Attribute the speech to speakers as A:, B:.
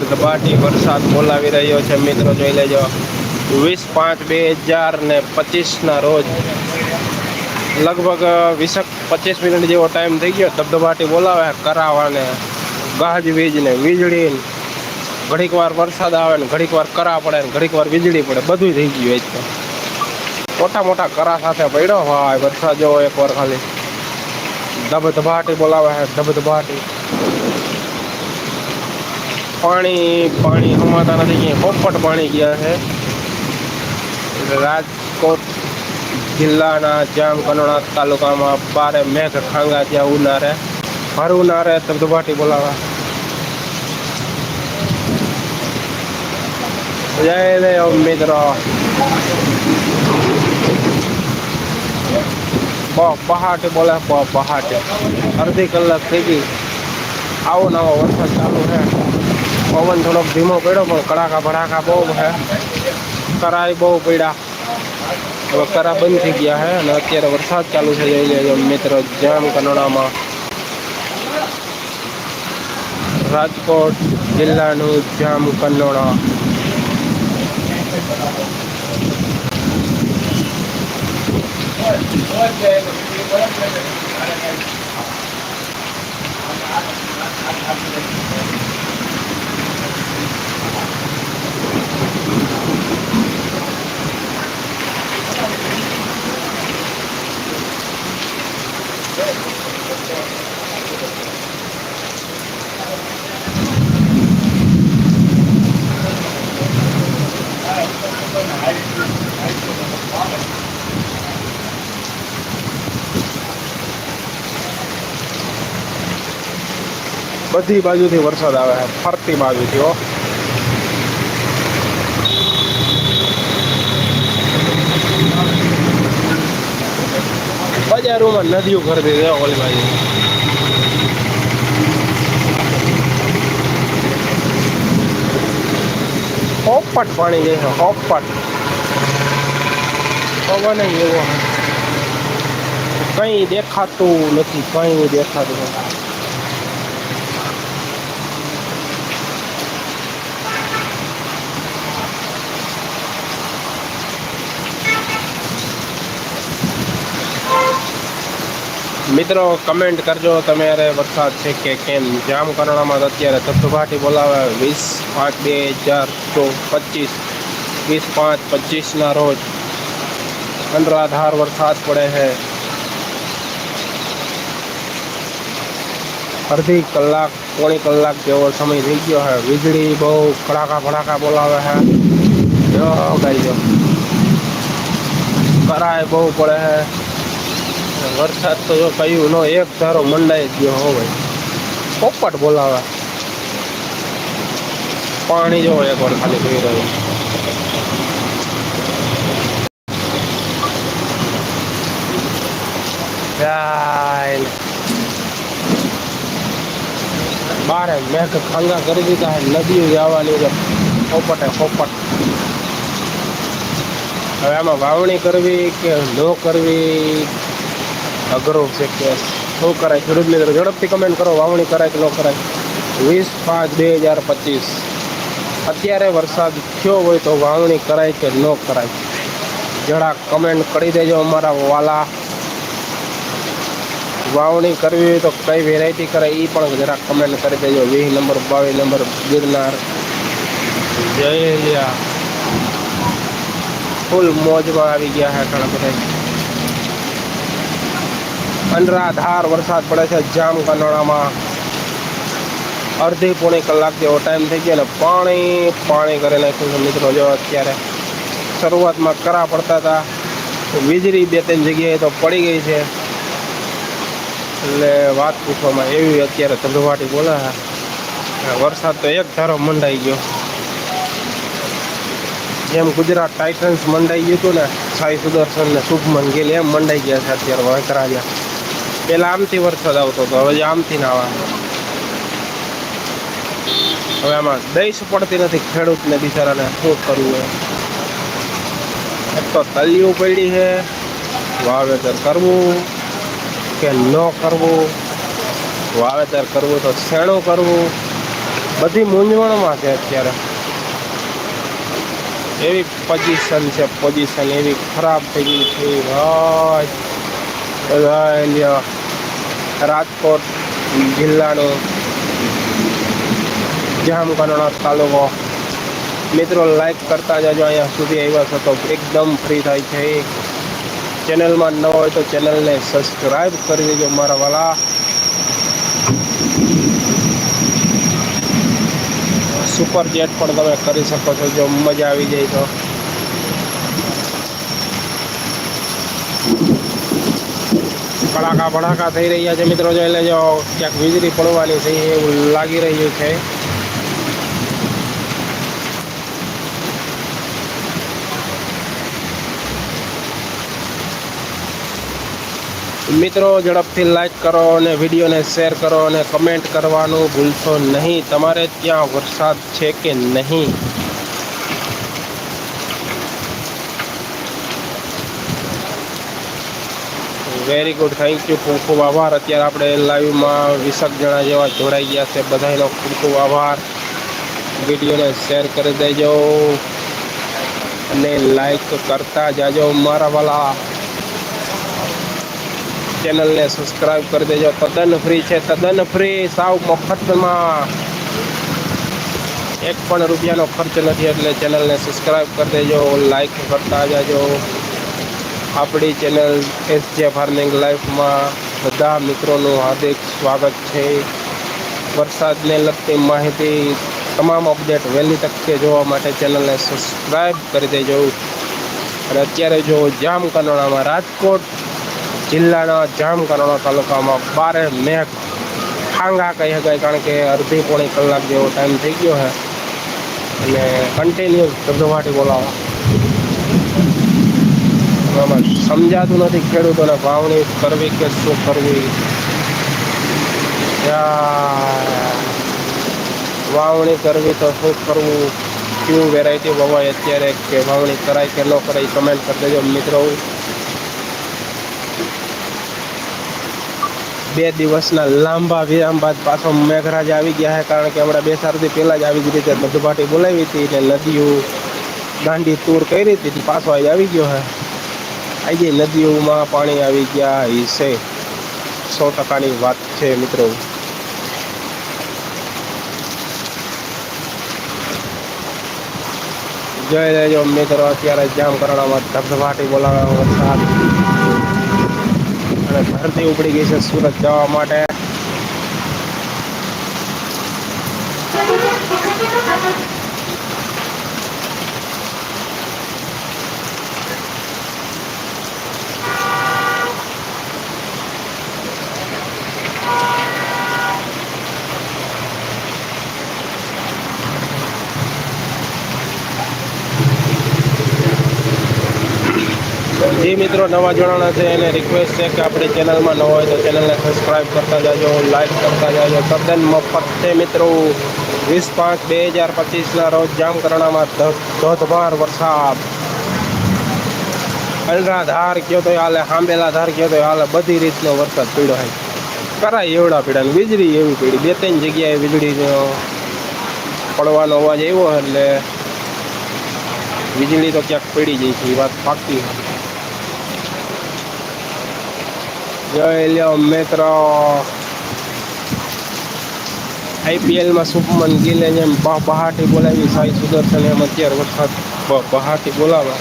A: ધબાટી વરસાદ બોલાવી રહ્યો છે. મિત્રો, જોઈ લેજો. વીસ પાંચ બે હજાર ને પચીસના રોજ લગભગ વીસક, પચીસ મિનિટ જેવો ટાઈમ થઈ ગયો. ધબધબાટી બોલાવે, કરાવાને ગાજવીજ ને વીજળી ઘડીક વાર વરસાદ આવે ને ઘડીક વાર કરા પડે ને ઘડીક વાર વીજળી પડે. બધું થઈ ગયું એ તો. મોટા મોટા કરા સાથે પડ્યો હોય, વરસાદ જેવો એક વાર ખાલી. ધબધબાટી બોલાવે, ધબધબાટી. પાણી પાણી હમાતા નથી ક્યાંય પોપટ પાણી ગયા છે રાજકોટ જિલ્લાના જામ કનોડા તાલુકામાં બારે મેઘ ખાંગા ત્યાં ઉનારે હર ઉનારે ધબધબાટી બોલાવા જય દેવ મિત્રો પ- પહાટી બોલે પ- પહાટી અડધી કલાક થઈ ગઈ આવો નવો વરસાદ ચાલુ છે પવન થોડોક ધીમો પડ્યો પણ કડાકા ભડાકા બહુ છે કરાય બહુ પડ્યા હવે કરા બંધ થઈ ગયા છે અને અત્યારે વરસાદ ચાલુ છે જોઈ લેજો મિત્રો જામ કનોડામાં રાજકોટ જિલ્લાનું જામ કનોડા બધી બાજુથી વરસાદ આવે છે ફરતી બાજુથી હો બજારોમાં નદીઓ કરી દીધી હો ઓલી બાજુ હોપટ પાણી જાય છે હોપટ પવન ય એવો કંઈ દેખાતું નથી કંઈ દેખાતું નથી મિત્રો કમેન્ટ કરજો તમારે વરસાદ છે કે કેમ જામ કરણામાં તો અત્યારે ધબધબાટી બોલાવે વીસ પાંચ બે હજાર ચો પચીસ વીસ પાંચ પચીસના રોજ અનરાધાર વરસાદ પડે છે અડધી કલાક પોણી કલાક જેવો સમય થઈ ગયો છે વીજળી બહુ કડાકા ભડાકા બોલાવે છે જો ગાઈ જો કરાય બહુ પડે છે વરસાદ તો જો કહ્યું નો એક ધારો મંડાઈ ગયો હોય. પોપટ બોલાવે. પાણી જો એક વાર ખાલી પી રહ્યું. બારે મેઘ ખાંગા કરી દીધા નદીઓ જવાની છે, પોપટે પોપટ. હવે આમાં વાવણી કરવી કે ન કરવી? અઘરો છે કે શું કરાય ખેડૂત મિત્રો ઝડપથી કમેન્ટ કરો, વાવણી કરાય કે ન કરાય? વીસ પાંચ બે હજાર પચીસ. અત્યારે વરસાદ થયો હોય તો વાવણી કરાય કે ન કરાય? જરા કમેન્ટ કરી દેજો અમારા વાલા. વાવણી કરવી હોય તો કઈ વેરાયટી કરાય એ પણ જરા કમેન્ટ કરી દેજો. વીસ નંબર, બાવીસ નંબર, ગિરનાર. જયલિયા ફૂલ મોજમાં આવી ગયા છે ઘણા બધા અનરાધાર વરસાદ પડે છે જામ કનોડામાં અડધી પોણી કલાક જેવો ટાઈમ થઈ ગયો ને પાણી પાણી કરી નાખ્યું છે મિત્રો જો અત્યારે. શરૂઆતમાં કરા પડતા હતા વીજળી બે ત્રણ જગ્યાએ તો પડી ગઈ છે. એટલે વાત પૂછવામાં એવી અત્યારે ધંધવાટી બોલે વરસાદ તો એક ધારો મંડાઈ ગયો. જેમ ગુજરાત ટાઇટન્સ મંડાઈ ગયું હતું ને, સાઈ સુદર્શન ને શુભમન ગિલ એમ મંડાઈ ગયા છે અત્યારે વાંકરાજા પેલા આમથી વરસાદ આવતો હતો, હવે આમથી ના આવે. હવે આમાં દઈશ પડતી નથી, ખેડૂતને બિચારાને શું કરવું એક તો તલિયું પડી છે, વાવેતર કરવું કે ન કરવું? વાવેતર કરવું તો શેણું કરવું? બધી મૂંઝવણમાં છે અત્યારે. એવી પોઝિશન છે પોઝિશન એવી ખરાબ થઈ ગઈ છે, ભાઈ. લ્યો. રાજકોટ જિલ્લાનું જામકરણા તાલુકો. મિત્રો લાઈક કરતા જજો અહીંયા સુધી આવ્યા છો તો એકદમ ફ્રી થાય છે. ચેનલમાં ન હોય તો ચેનલને સબસ્ક્રાઈબ કરી દેજો મારા વાલા. સુપર ચેટ પણ તમે કરી શકો છો, જો મજા આવી જાય તો. કડાકા ભડાકા થઈ રહ્યા છે મિત્રો જો એટલે જો ક્યાંક વીજળી પડવાની છે એવું લાગી રહ્યું છે મિત્રો ઝડપથી લાઈક કરો અને વિડીયોને શેર કરો અને કમેન્ટ કરવાનું ભૂલશો નહીં તમારે ત્યાં વરસાદ છે કે નહીં વેરી ગુડ થેન્ક યુ ખૂબ ખૂબ આભાર અત્યારે આપણે લાઈવમાં વીસક જણા જેવા જોડાઈ ગયા છે બધાનો ખૂબ ખૂબ આભાર વિડીયોને શેર કરી દેજો અને લાઈક કરતા જાજો મારા વાલા ચેનલને સબસ્ક્રાઈબ કરી દેજો તદ્દન ફ્રી છે તદ્દન ફ્રી સાવ મફતમાં એક પણ રૂપિયાનો ખર્ચ નથી એટલે ચેનલને સબસ્ક્રાઈબ કરી દેજો લાઈક કરતા જાજો આપણી ચેનલ એસ જે ફાર્મિંગ લાઈફમાં બધા મિત્રોનું હાર્દિક સ્વાગત છે. વરસાદને લગતી માહિતી તમામ અપડેટ વહેલી તકે જોવા માટે ચેનલને સબસ્ક્રાઈબ કરી દેજો. અને અત્યારે જો જામકંડોળામાં રાજકોટ જિલ્લાના જામકંડોળા તાલુકામાં બારે મેઘ ઠાંગા કહી શકાય, કારણ કે અડધી પોણી કલાક જેવો ટાઈમ થઈ ગયો છે. અને કન્ટિન્યુ ધબધબાટી બોલાવો. આમાં સમજાતું નથી ખેડૂતોને વાવણી કરવી કે શું કરવી વાવણી કરવી તો શું કરવું કયું વેરાયટી વવાય અત્યારે કે વાવણી કરાય કે ન કરાય કમેન્ટ કરી દેજો મિત્રો બે દિવસના લાંબા વિરામ બાદ પાછો મેઘરાજ આવી ગયા છે કારણ કે હમણાં બે સારથી પહેલાં જ આવી જ રીતે મધુભાટી બોલાવી હતી એટલે નદીઓ દાંડી તૂર કરી હતી પાછો અહીં આવી ગયો છે ગઈ નદીઓમાં પાણી આવી ગયા છે. સો ટકાની વાત છે મિત્રો. જોઈ લેજો મિત્રો. અત્યારે જામ કરણામાં ધબધબાટી બોલાવે વરસાદ. અને ધરતી ઉપડી ગઈ છે સુરત જવા માટે. જે મિત્રો નવા જોડાણા છે એને રિક્વેસ્ટ છે કે આપણી ચેનલમાં ન હોય તો ચેનલને સબસ્ક્રાઈબ કરતા જાજો લાઈક કરતા જાજો તદ્દન મફત છે મિત્રો વીસ પાંચ બે હજાર પચીસના રોજ જામકરણામાં ધોધમાર વરસાદ અલરાધાર કયો તો હાલે હાંબેલા ધાર કયો તો હાલે બધી રીતનો વરસાદ પીડ્યો હોય કરાય એવડા પીડા વીજળી એવી પીડી બે ત્રણ જગ્યાએ વીજળીનો પડવાનો અવાજ આવ્યો એટલે વીજળી તો ક્યાંક પડી જાય છે એ વાત પાકી જોઈ લ્યો મિત્રો. આઈપીએલમાં શુભમન ગિલે જેમ બહાટી બોલાવી સાઈ સુદર્શન એમ અત્યારે વરસાદ બહાટી બોલાવે.